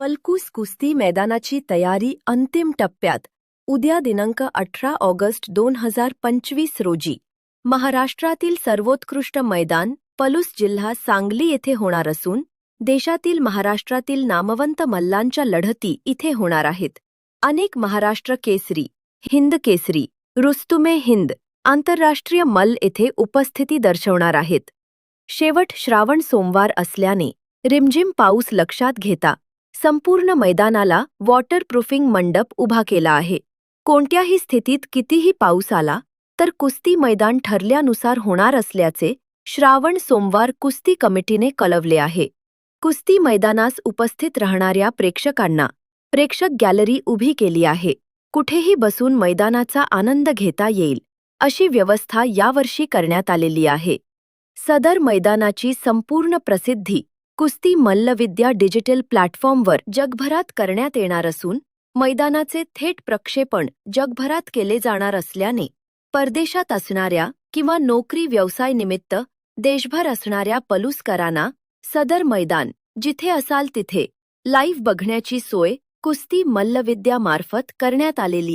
पलकूस कुस्ती मैदानाची तयारी अंतिम टप्प्यात उद्या दिनांक अठरा ऑगस्ट दोन हजार पंचवीस रोजी. महाराष्ट्रातील सर्वोत्कृष्ट मैदान पलूस जिल्हा सांगली येथे होणार असून देशातील महाराष्ट्रातील नामवंत मल्लांच्या लढती इथे होणार आहेत. अनेक महाराष्ट्र केसरी हिंद केसरी रुस्तुमे हिंद आंतरराष्ट्रीय मल्ल येथे उपस्थिती दर्शवणार आहेत. शेवट श्रावण सोमवार असल्याने रिमझिम पाऊस लक्षात घेता संपूर्ण मैदानाला वॉटरप्रूफिंग मंडप उभा केला आहे. कोणत्याही स्थितीत कितीही पाऊस आला तर कुस्ती मैदान ठरल्यानुसार होणार असल्याचे श्रावण सोमवार कुस्ती कमिटीने कळवले आहे. कुस्ती मैदानास उपस्थित राहणाऱ्या प्रेक्षकांना प्रेक्षक गॅलरी उभी केली आहे. कुठेही बसून मैदानाचा आनंद घेता येईल अशी व्यवस्था यावर्षी करण्यात आलेली आहे. सदर मैदानाची संपूर्ण प्रसिद्धी कुस्ती मल्लविद्या डिजिटल प्लॅटफॉर्मवर जगभरात करण्यात येणार असून मैदानाचे थेट प्रक्षेपण जगभरात केले जाणार असल्याने परदेशात असणाऱ्या किंवा नोकरी व्यवसाय निमित्त देशभर असणाऱ्या पलुसकरांना सदर मैदान जिथे असाल तिथे लाईव्ह बघण्याची सोय कुस्ती मल्लविद्यामार्फत करण्यात आलेली